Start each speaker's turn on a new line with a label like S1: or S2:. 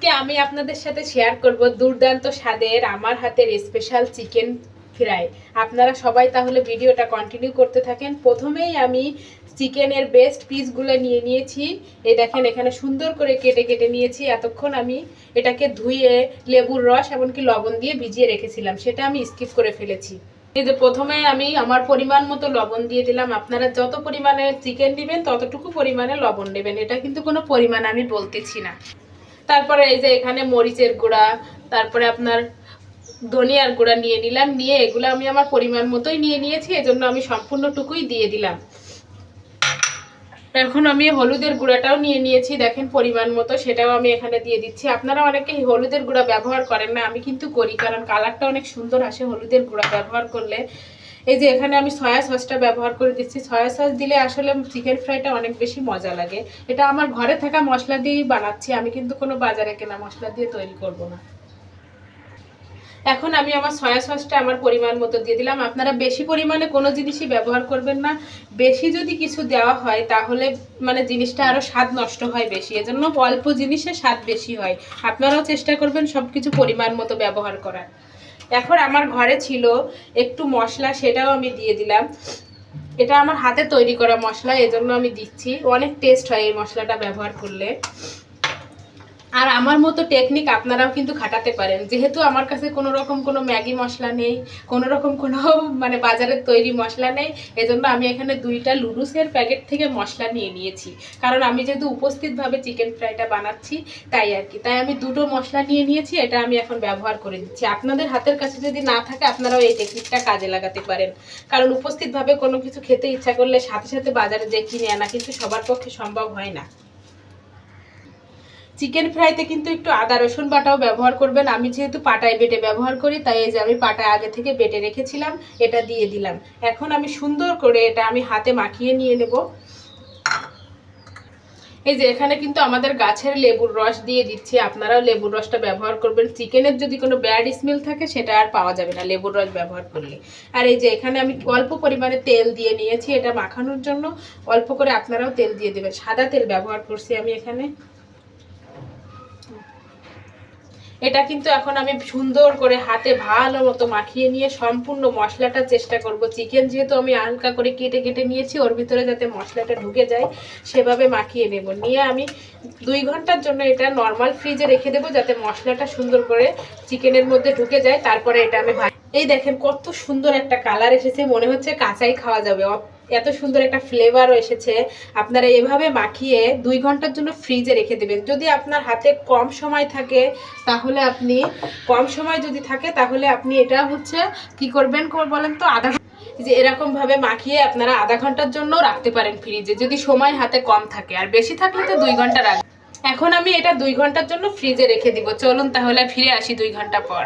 S1: আজকে আমি আপনাদের সাথে শেয়ার করব দুর্দান্ত স্বাদের, আমার হাতের স্পেশাল চিকেন ফ্রাই আপনারা সবাই তাহলে ভিডিওটা কন্টিনিউ করতে থাকেন। প্রথমেই আমি চিকেনের বেস্ট পিসগুলো নিয়ে নিয়েছি। এই দেখেন, এখানে সুন্দর করে কেটে কেটে নিয়েছি। এতক্ষণ আমি এটাকে ধুয়ে লেবুর রস এমনকি লবণ দিয়ে ভিজিয়ে রেখেছিলাম। সেটা আমি স্কিপ করে ফেলেছি। এই যে প্রথমে আমি আমার পরিমাণ মতো লবণ দিয়ে দিলাম। আপনারা যত পরিমাণে চিকেন নেবেন, ততটুকু পরিমাণে লবণ নেবেন। এটা কিন্তু কোনো পরিমাণ আমি বলতেছি না। তারপরে এই যে এখানে মরিচের গুঁড়া, তারপরে আপনার ধনিয়ার গুঁড়া নিয়ে নিলাম, নিয়ে এগুলো আমি আমার পরিমাণ মতোই নিয়ে নিয়েছি, এজন্য আমি সম্পূর্ণটুকুই দিয়ে দিলাম। এখন আমি হলুদের গুঁড়াটাও নিয়ে নিয়েছি, দেখেন পরিমাণ মতো, সেটাও আমি এখানে দিয়ে দিচ্ছি। আপনারা অনেকে হলুদের গুঁড়া ব্যবহার করেন না, আমি কিন্তু করি, কারণ কালারটা অনেক সুন্দর আসে হলুদের গুঁড়া ব্যবহার করলে। এই যে এখানে আমি সয়া সসটা ব্যবহার করে দিচ্ছি। সয়া সস দিলে আসলে চিকেন ফ্রাইটা অনেক বেশি মজা লাগে। এটা আমার ঘরে থাকা মশলা দিয়েই বানাচ্ছি। আমি কিন্তু কোনো বাজারে কেনা মশলা দিয়ে তৈরি করব না। এখন আমি আমার সয়া সসটা আমার পরিমাণ মতো দিয়ে দিলাম। আপনারা বেশি পরিমাণে কোনো জিনিসই ব্যবহার করবেন না। বেশি যদি কিছু দেওয়া হয়, তাহলে মানে জিনিসটা আরও স্বাদ নষ্ট হয় বেশি। এজন্য অল্প জিনিসে স্বাদ বেশি হয়। আপনারাও চেষ্টা করবেন সব কিছু পরিমাণ মতো ব্যবহার করার। এখন আমার ঘরে ছিল একটু মশলা, সেটাও আমি দিয়ে দিলাম। এটা আমার হাতে তৈরি করা মশলা, এজন্য আমি দিচ্ছি। অনেক টেস্ট হয় এই মশলাটা ব্যবহার করলে। আর আমার মতো টেকনিক আপনারাও কিন্তু খাটাতে পারেন। যেহেতু আমার কাছে কোনো রকম কোনো ম্যাগি মশলা নেই, কোনো রকম কোনো মানে বাজারের তৈরি মশলা নেই, এজন্য আমি এখানে দুইটা লুডুসের প্যাকেট থেকে মশলা নিয়ে নিয়েছি। কারণ আমি যেহেতু উপস্থিতভাবে চিকেন ফ্রাইটা বানাচ্ছি, তাই আর কি। তাই আমি দুটো মশলা নিয়ে নিয়েছি, এটা আমি এখন ব্যবহার করে দিচ্ছি। আপনাদের হাতের কাছে যদি না থাকে, আপনারাও এই টেকনিকটা কাজে লাগাতে পারেন। কারণ উপস্থিতভাবে কোনো কিছু খেতে ইচ্ছা করলে সাথে সাথে বাজারে যে কিনে আনা, কিন্তু সবার পক্ষে সম্ভব হয় না। চিকেন ফ্রাইতে কিন্তু একটু আদা, রসুন বাটাও ব্যবহার করবেন। আমি যেহেতু পাটায় বেটে ব্যবহার করি, তাই এই যে আমি পাটায় আগে থেকে বেটে রেখেছিলাম, এটা দিয়ে দিলাম। এখন আমি সুন্দর করে এটা আমি হাতে মাখিয়ে নিয়ে নেব। এই যে এখানে কিন্তু আমাদের গাছের লেবুর রস দিয়ে দিচ্ছি। আপনারাও লেবুর রসটা ব্যবহার করবেন। চিকেনের যদি কোনো ব্যাড স্মেল থাকে, সেটা আর পাওয়া যাবে না লেবুর রস ব্যবহার করলে। আর এই যে এখানে আমি অল্প পরিমাণে তেল দিয়ে নিয়েছি এটা মাখানোর জন্য। অল্প করে আপনারাও তেল দিয়ে দেবেন। সাদা তেল ব্যবহার করছি আমি এখানে। এটা কিন্তু এখন আমি সুন্দর করে হাতে ভালো মতো মাখিয়ে নিয়ে সম্পূর্ণ মশলাটা চেষ্টা করব। চিকেন যেহেতু আমি হালকা করে কেটে কেটে নিয়েছি, ওর ভিতরে যাতে মশলাটা ঢুকে যায়, সেভাবে মাখিয়ে নেব। নিয়ে আমি দুই ঘণ্টার জন্য এটা নর্মাল ফ্রিজে রেখে দেবো, যাতে মশলাটা সুন্দর করে চিকেনের মধ্যে ঢুকে যায়। তারপরে এটা আমি এই দেখেন কত সুন্দর একটা কালার এসেছে, মনে হচ্ছে কাঁচাই খাওয়া যাবে। এত সুন্দর একটা ফ্লেভারও এসেছে। আপনারা এভাবে মাখিয়ে দুই ঘণ্টার জন্য ফ্রিজে রেখে দেবেন। যদি আপনার হাতে কম সময় থাকে, তাহলে আপনি কম সময় যদি থাকে, তাহলে আপনি এটা হচ্ছে কি করবেন বলেন তো, আধা যে এরকমভাবে মাখিয়ে আপনারা আধা ঘণ্টার জন্য রাখতে পারেন ফ্রিজে যদি সময় হাতে কম থাকে। আর বেশি থাকলে তো দুই ঘণ্টা রাখবেন। এখন আমি এটা দুই ঘণ্টার জন্য ফ্রিজে রেখে দিব। চলুন তাহলে ফিরে আসি দুই ঘণ্টা পর।